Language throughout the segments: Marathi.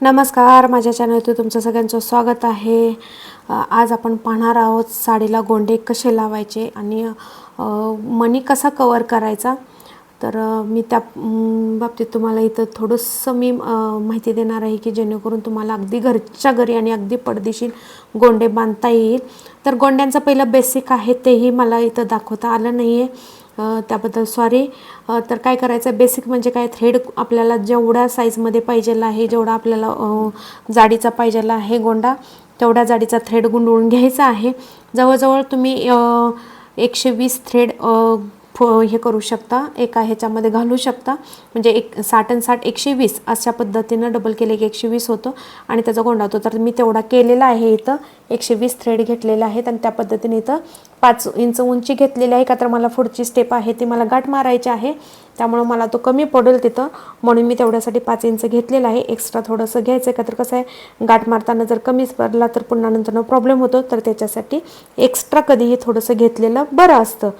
नमस्कार माझ्या चॅनलवर तुमचं सगळ्यांचं स्वागत आहे. आज आपण पाहणार आहोत साडीला गोंडे कसे लावायचे आणि मनी मणी कसा कवर करायचा. तर मी त्या बाबतीत तुम्हाला इथं थोडंसं मी माहिती देणार आहे की जेणेकरून तुम्हाला अगदी घरच्या घरी आणि अगदी पडदेशीर गोंडे बांधता येईल. तर गोंड्यांचं पहिलं बेसिक आहे तेही मला इथं दाखवता आलं नाही आहे त्याबद्दल सॉरी तर काय करायचं? बेसिक म्हणजे काय? थ्रेड आपल्याला जेवढ्या साईजमध्ये पाहिजेला आहे जेवढा आपल्याला जाडीचा पाहिजेला आहे गोंडा तेवढ्या जाडीचा थ्रेड गुंडळून घ्यायचा आहे. जवळजवळ तुम्ही एकशे वीस थ्रेड फो हे करू शकता एका ह्याच्यामध्ये घालू शकता. म्हणजे एक साठ आणि साठ एकशे वीस अशा पद्धतीनं डबल केले की एकशे वीस होतं. आणि त्याचा गोंडा होतो. तर मी तेवढा केलेला आहे इथं. एकशे वीस थ्रेड घेतलेले आहेत आणि त्या पद्धतीने इथं पाच इंच उंची घेतलेली आहे का तर मला पुढची स्टेप आहे ती मला गाठ मारायची आहे. त्यामुळं मला तो कमी पडेल तिथं. म्हणून मी तेवढ्यासाठी पाच इंच घेतलेला आहे. एक्स्ट्रा थोडंसं घ्यायचं आहे का तर कसं आहे गाठ मारताना जर कमीच पडला तर पुन्हा नंतर प्रॉब्लेम होतो. तर त्याच्यासाठी एक्स्ट्रा कधीही थोडंसं घेतलेलं बरं असतं.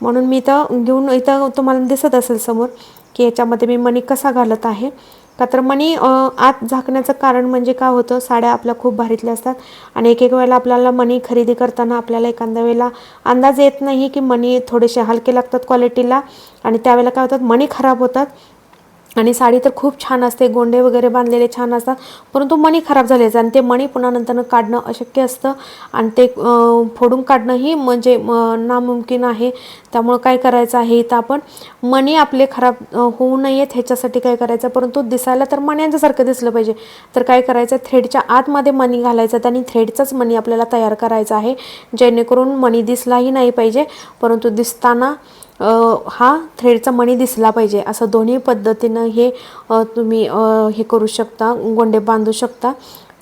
म्हणून मी इथं घेऊन इथं तुम्हाला दिसत असेल समोर की याच्यामध्ये मी मणी कसा घालत आहे. का तर मणी आत झाकण्याचं कारण म्हणजे काय होतं साड्या आपल्या खूप भारीतल्या असतात आणि एक एक वेळेला आपल्याला मणी खरेदी करताना आपल्याला एखाद्या वेळेला अंदाज येत नाही की मणी थोडेसे हलके लागतात क्वालिटीला आणि त्यावेळेला काय होतात मणी खराब होतात. आणि साडी तर खूप छान असते गोंडे वगैरे बांधलेले छान असतात परंतु मणी खराब झाले आणि ते मणी पुन्हा नंतर काढणं अशक्य असतं आणि ते फोडून काढणंही म्हणजे नामुमकिन आहे. त्यामुळं काय करायचं आहे इथं आपण मणी आपले खराब होऊ नयेत ह्याच्यासाठी काय करायचं? परंतु दिसायला तर मण्यांच्यासारखं दिसलं पाहिजे. तर काय करायचं? थ्रेडच्या आतमध्ये मणी घालायचं आणि थ्रेडचाच मणी आपल्याला तयार करायचा आहे जेणेकरून मणी दिसलाही नाही पाहिजे. परंतु दिसताना हा थ्रेडचा मणी दिसला पाहिजे. असं दोन्ही पद्धतीनं हे तुम्ही हे करू शकता गोंडे बांधू शकता.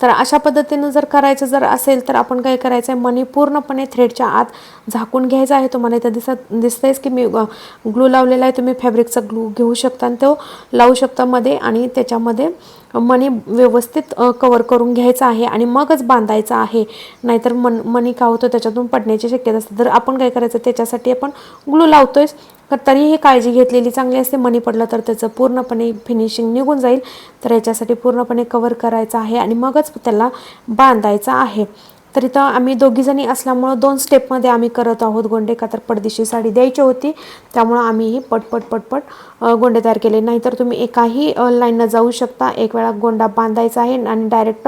तर अशा पद्धतीनं जर करायचं जर असेल तर आपण काय करायचं आहे मणी पूर्णपणे थ्रेडच्या आत झाकून घ्यायचा आहे. तुम्हाला इथं दिसत दिसतंयच की मी ग्लू लावलेला आहे. तुम्ही फॅब्रिकचा ग्लू घेऊ शकता आणि तो लावू शकता मध्ये आणि त्याच्यामध्ये. मणी व्यवस्थित कवर करून घ्यायचा आहे आणि मगच बांधायचा आहे. नाहीतर मन मणी का होतं त्याच्यातून पडण्याची शक्यता असते. तर आपण काय करायचं त्याच्यासाठी आपण ग्लू लावतोय तर तरीही काळजी घेतलेली चांगली असते. मणी पडलं तर त्याचं पूर्णपणे फिनिशिंग निघून जाईल. तर याच्यासाठी पूर्णपणे कवर करायचं आहे आणि मगच त्याला बांधायचं आहे. तर इथं आम्ही दोघीजणी असल्यामुळं दोन स्टेपमध्ये आम्ही करत आहोत. गोंडे का तर पडदिशी साडी द्यायची होती. त्यामुळं आम्हीही पटपट पटपट गोंडे तयार केले. नाहीतर तुम्ही एकाही लाईननं जाऊ शकता. एक वेळा गोंडा बांधायचा आहे आणि डायरेक्ट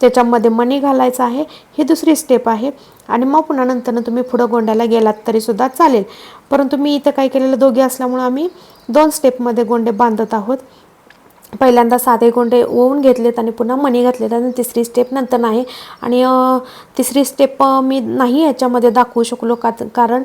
त्याच्यामध्ये मणी घालायचा आहे. ही दुसरी स्टेप आहे. आणि मग पुन्हा नंतरनं तुम्ही पुढं गोंड्याला गेलात तरीसुद्धा चालेल. परंतु मी इथं काय केलेलं दोघे असल्यामुळं आम्ही दोन स्टेपमध्ये गोंडे बांधत आहोत. पहिल्यांदा साधे गोंडे ओवून घेतलेत आणि पुन्हा मणी घातलेत आणि तिसरी स्टेप नंतर नाही. आणि तिसरी स्टेप मी नाही याच्यामध्ये दाखवू शकलो का कारण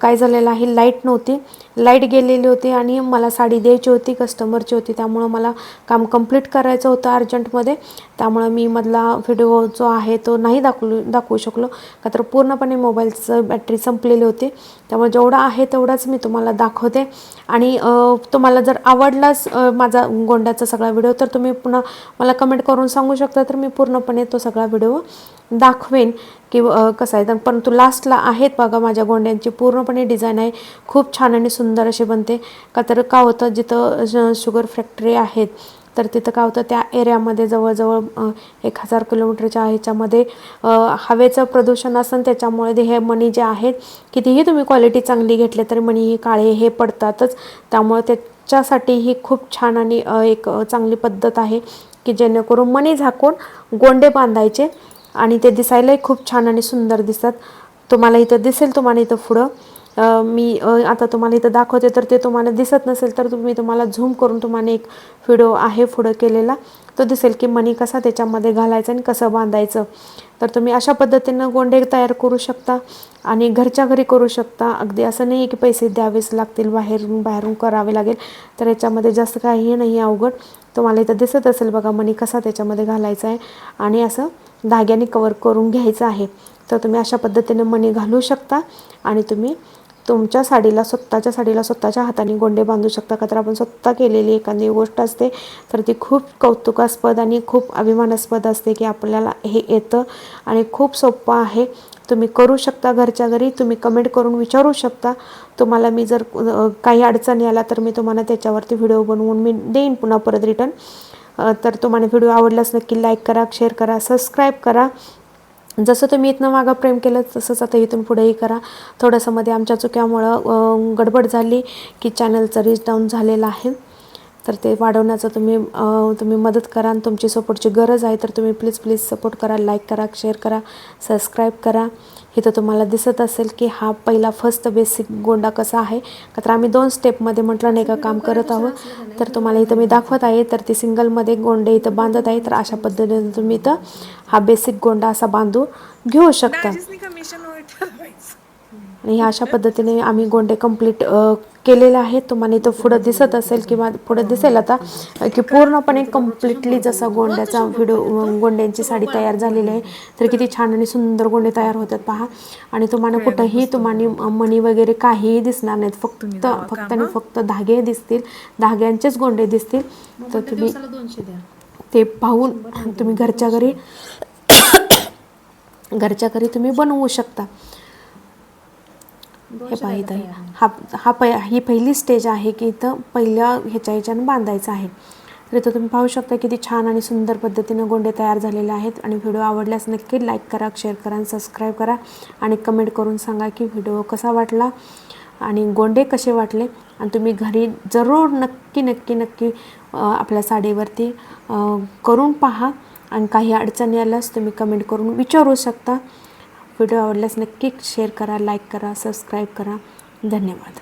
काय झालेलं आहे लाइट नव्हती. लाइट गेलेली होती आणि मला साडी द्यायची होती कस्टमरची होती. त्यामुळं मला काम कंप्लीट करायचं होतं अर्जंटमध्ये. त्यामुळं मी मधला व्हिडिओ जो आहे तो नाही दाखवू दाखवू शकलो. का तर पूर्णपणे मोबाईलचं बॅटरी संपलेली होती. त्यामुळे जेवढा आहे तेवढाच मी तुम्हाला दाखवते. आणि तुम्हाला जर आवडलाच माझा गोंड्याचा सगळा व्हिडिओ तर तुम्ही पुन्हा मला कमेंट करून सांगू शकता तर मी पूर्णपणे तो सगळा व्हिडिओ दाखवेन. की कसा कसं आहे तर परंतु लास्टला आहेत बघा माझ्या गोंड्यांची पूर्णपणे डिझाईन आहे. खूप छान आणि सुंदर असे बनते. का तर का होतं जिथं शुगर फॅक्टरी आहेत तर तिथं काय होतं त्या एरियामध्ये जवळजवळ एक हजार किलोमीटरच्या ह्याच्यामध्ये हवेचं प्रदूषण असेल त्याच्यामुळे हे मणी जे आहेत कितीही तुम्ही क्वालिटी चांगली घेतली तरी मणी हे काळे हे पडतातच. त्यामुळे ते च्यासाठी ही खूप छान आणि एक चांगली पद्धत आहे की जेणेकरून मणी झाकून गोंडे बांधायचे आणि ते दिसायलाही खूप छान आणि सुंदर दिसतात. तुम्हाला इथं दिसेल तुम्हाला इथं पुढं. मी आता तुम्हाला इथं दाखवते तर ते तुम्हाला दिसत नसेल तर तुम्ही तुम्हाला झूम करून तुम्हाला एक व्हिडिओ आहे पुढं केलेला. तो दिसेल की मणी कसा त्याच्यामध्ये घालायचा आणि कसं बांधायचं. तर तुम्ही अशा पद्धतीनं गोंडे तयार करू शकता आणि घरच्या घरी करू शकता. अगदी असं नाही की पैसे द्यावेच लागतील बाहेरून बाहेरून करावे लागेल. तर याच्यामध्ये जास्त काही नाही अवघड. तुम्हाला इथं दिसत असेल बघा मणी कसा त्याच्यामध्ये घालायचा आहे आणि असं धाग्याने कवर करून घ्यायचं आहे. तर तुम्ही अशा पद्धतीने मणी घालू शकता आणि तुम्ही तुमच्या साडीला स्वतःच्या साडीला स्वतःच्या हाताने गोंडे बांधू शकता का? तर आपण स्वतः केलेली एखादी गोष्ट असते. तर ती खूप कौतुकास्पद आणि खूप अभिमानास्पद असते की आपल्याला हे येतं आणि खूप सोपं आहे. तुम्ही करू शकता घरच्या घरी. तुम्ही कमेंट करून विचारू शकता. तुम्हाला मी जर काही अडचणी आला तर मी तुम्हाला त्याच्यावरती व्हिडिओ बनवून मी देईन पुन्हा परत रिटर्न तर तुम्हाला व्हिडिओ आवडल्यास नक्की लाईक करा शेअर करा सबस्क्राईब करा. जसं तुम्ही इथनं मागं प्रेम केलं तसंच आता इथून पुढेही करा. थोडंसं मध्ये आमच्या चुक्यामुळं गडबड झाली की चॅनलचं रीच डाऊन झालेलं आहे. तर ते वाढवण्याचं तुम्ही तुम्ही मदत करा आणि तुमची सपोर्टची गरज आहे तर तुम्ही प्लीज प्लीज सपोर्ट करा लाईक करा शेअर करा सबस्क्राईब करा. इथं तुम्हाला दिसत असेल की हा पहिला फर्स्ट बेसिक गोंडा कसा आहे. का तर आम्ही दोन स्टेपमध्ये म्हटलं नाही का काम करत आहोत. तर तुम्हाला इथं मी दाखवत आहे तर ती सिंगलमध्ये गोंडे इथं बांधत आहे. तर अशा पद्धतीने तुम्ही इथं हा बेसिक गोंडा असा बांधू घेऊ शकता. आणि ह्या अशा पद्धतीने आम्ही गोंडे कंप्लीट केलेले आहेत. तुम्हाला इथं पुढं दिसत असेल किंवा पुढं दिसेल आता की पूर्णपणे कम्प्लिटली जसा गोंड्याचा व्हिडिओ गोंड्यांची साडी तयार झालेली आहे तर किती छान आणि सुंदर गोंडे तयार होतात पहा. आणि तुम्हाला कुठंही तुम्हाला मणी वगैरे काहीही दिसणार नाहीत. फक्त फक्त आणि फक्त धागे दिसतील. धाग्यांचेच गोंडे दिसतील. तर तुम्ही ते पाहून तुम्ही घरच्या घरी घरच्या घरी तुम्ही बनवू शकता. हे पहा इथं. हा हा पै ही पहिली स्टेज आहे की इथं पहिल्या ह्याच्या ह्याच्यानं बांधायचं आहे. तर इथं तुम्ही पाहू शकता किती छान आणि सुंदर पद्धतीनं गोंडे तयार झालेले आहेत. आणि व्हिडिओ आवडल्यास नक्की लाईक करा शेअर करा आणि सबस्क्राईब करा. आणि कमेंट करून सांगा की व्हिडिओ कसा वाटला आणि गोंडे कसे वाटले. आणि तुम्ही घरी जरूर नक्की नक्की नक्की आपल्या साडीवरती करून पहा. आणि काही अडचणी आल्यास तुम्ही कमेंट करून विचारू शकता. व्हिडिओ आवडल्यास नक्की शेअर करा लाईक करा सबस्क्राईब करा. धन्यवाद.